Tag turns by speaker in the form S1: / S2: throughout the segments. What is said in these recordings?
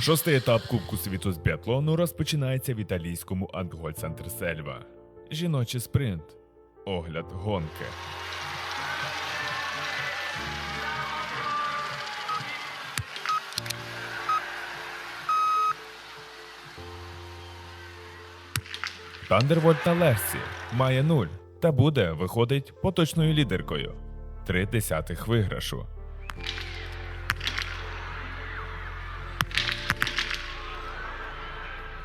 S1: Шостий етап Кубку світу з біатлону розпочинається в італійському Антгольцентр Сельва. Жіночий спринт. Огляд гонки. Тандервольт на Лерсі має 0 та буде виходить поточною лідеркою. Три десятих виграшу.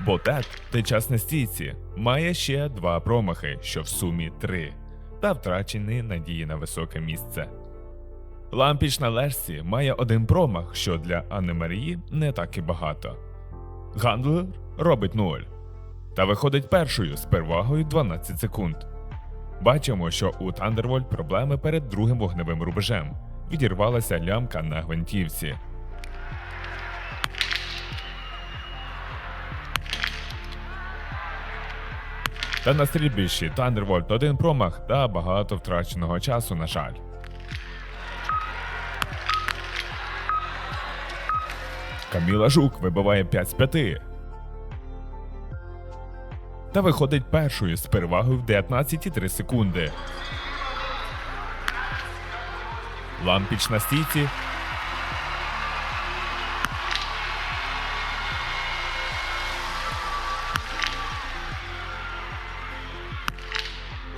S1: Ботет тичас на стійці має ще два промахи, що в сумі три, та втрачені надії на високе місце. Лампіч на Лерсі має один промах, що для Анни Марії не так і багато. Гандлер робить 0 та виходить першою з перевагою 12 секунд. Бачимо, що у Тандервольт проблеми перед другим вогневим рубежем. Відірвалася лямка на гвинтівці. Та на стрільбищі Тандервольт один промах та багато втраченого часу, на жаль. Каміла Жук вибиває 5 з 5. Та виходить першою з перевагою в 19,3 секунди. Лампіч на стійці.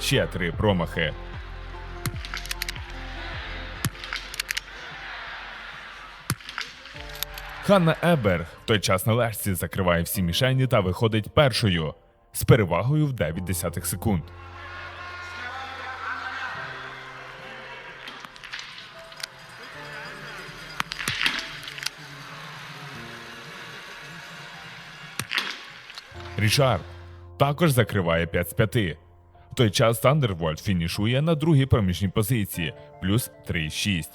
S1: Ще три промахи. Ханна Еберг в той час на лежці закриває всі мішені та виходить першою з перевагою в 9 десятих секунд. Рішард також закриває 5 з 5. Той час Тандервольт фінішує на другій проміжній позиції плюс 3,6.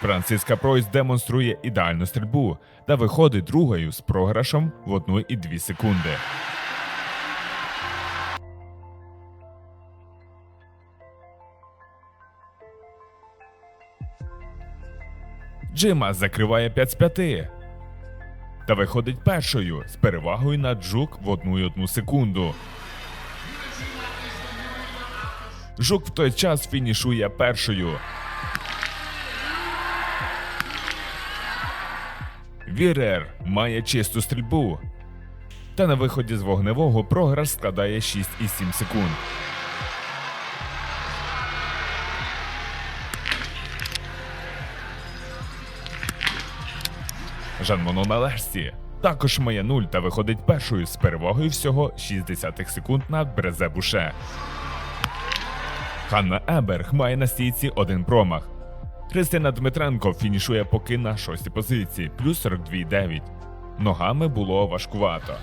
S1: Франциска Пройс демонструє ідеальну стрільбу та виходить другою з програшем в 1,2 секунди. Джима закриває 5 з 5 та виходить першою з перевагою на Джук в 1,1 секунду. Жук в той час фінішує першою. Вірер має чисту стрільбу. Та на виході з вогневого програш складає 6,7 секунд. Жан Моно на лежці також має 0 та виходить першою з перевагою всього 60 секунд над Брезе Буше. Ханна Еберг має на стійці один промах. Христина Дмитренко фінішує поки на шостій позиції, плюс 42,9. Ногами було важкувато.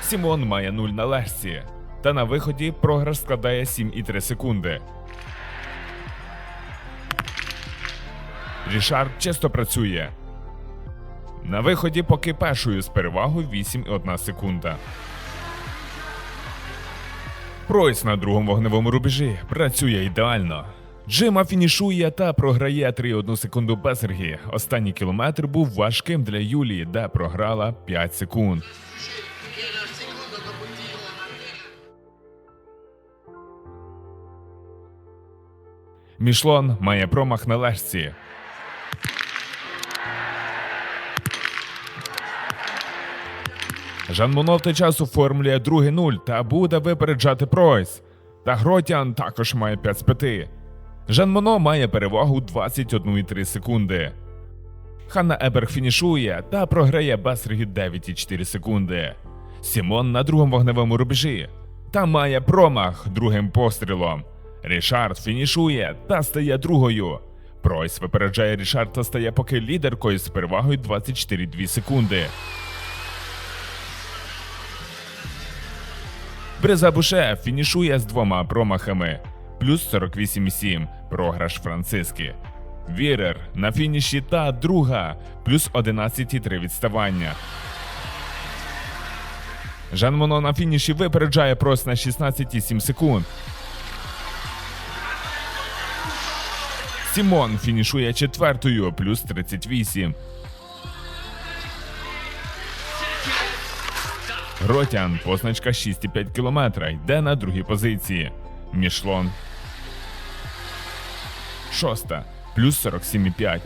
S1: Сімон має 0 на лежці. Та на виході програш складає 7,3 секунди. Рішард чисто працює. На виході поки першою з перевагою 8,1 секунда. Пройс на другому вогневому рубежі працює ідеально. Джима фінішує та програє 3,1 секунду Безергі. Останній кілометр був важким для Юлії, де програла 5 секунд. Мішлон має промах на лежці. Жан Моно в той час оформлює другий нуль та буде випереджати Пройс. Та Гротян також має 5 з 5. Жан Моно має перевагу 21,3 секунди. Ханна Еберг фінішує та програє Басергі 9,4 секунди. Сімон на другому вогневому рубежі та має промах другим пострілом. Рішард фінішує та стає другою. Пройс випереджає Рішард та стає поки лідеркою з перевагою 24,2 секунди. Бреза Буше фінішує з двома промахами плюс 48,7 програш Франциски. Вірер на фініші та друга плюс 11,3 відставання. Жан Моно на фініші випереджає Пройс на 16,7 секунд. Сімон фінішує четвертою, плюс 38. Гротян, позначка 6,5 км, йде на другій позиції. Мішлон. Шоста, плюс 47,5.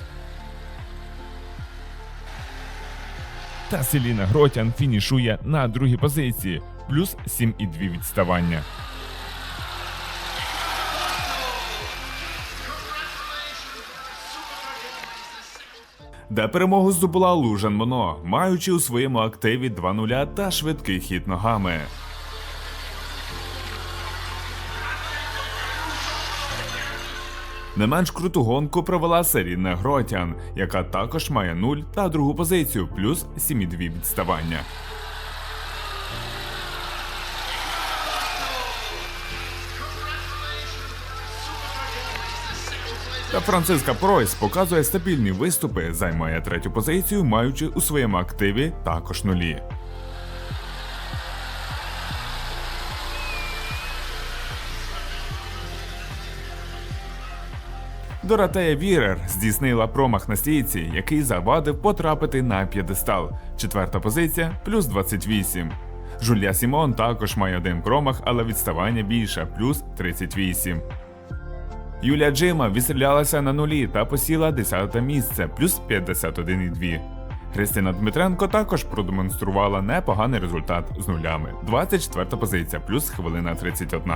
S1: Та Селіна Гротян фінішує на другій позиції, плюс 7,2 відставання. Де перемогу здобула Лужан Моно, маючи у своєму активі 2-0 та швидкий хід ногами. Не менш круту гонку провела Серіна Гротян, яка також має 0 та другу позицію, плюс 7,2 відставання. Та Франциска Пройс показує стабільні виступи, займає третю позицію, маючи у своєму активі також нулі. Доротея Вірер здійснила промах на стійці, який завадив потрапити на п'єдестал. Четверта позиція плюс 28. Жулія Сімон також має один промах, але відставання більше плюс 38. Юлія Джима відстрілялася на нулі та посіла 10 місце плюс 51,2. Христина Дмитренко також продемонструвала непоганий результат з нулями. 24 позиція плюс хвилина 31.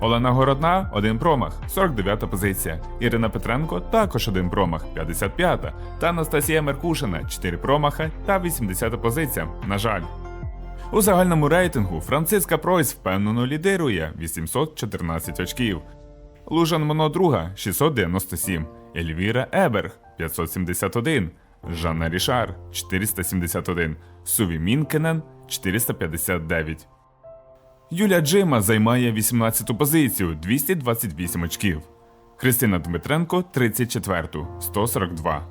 S1: Олена Городна один промах, 49 позиція. Ірина Петренко також один промах, 55. Та Анастасія Меркушина 4 промахи та 80 позиція. На жаль. У загальному рейтингу Франциска Пройс впевнено лідирує 814 очків. Лужан Моно друга 697, Ельвіра Еберг 571, Жанна Рішар 471, Суві Мінкенен 459. Юля Джима займає 18-ту позицію 228 очків. Христина Дмитренко 34 142.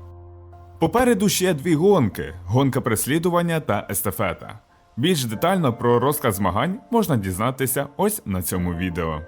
S1: Попереду ще дві гонки: гонка переслідування та естафета. Більш детально про розказ змагань можна дізнатися ось на цьому відео.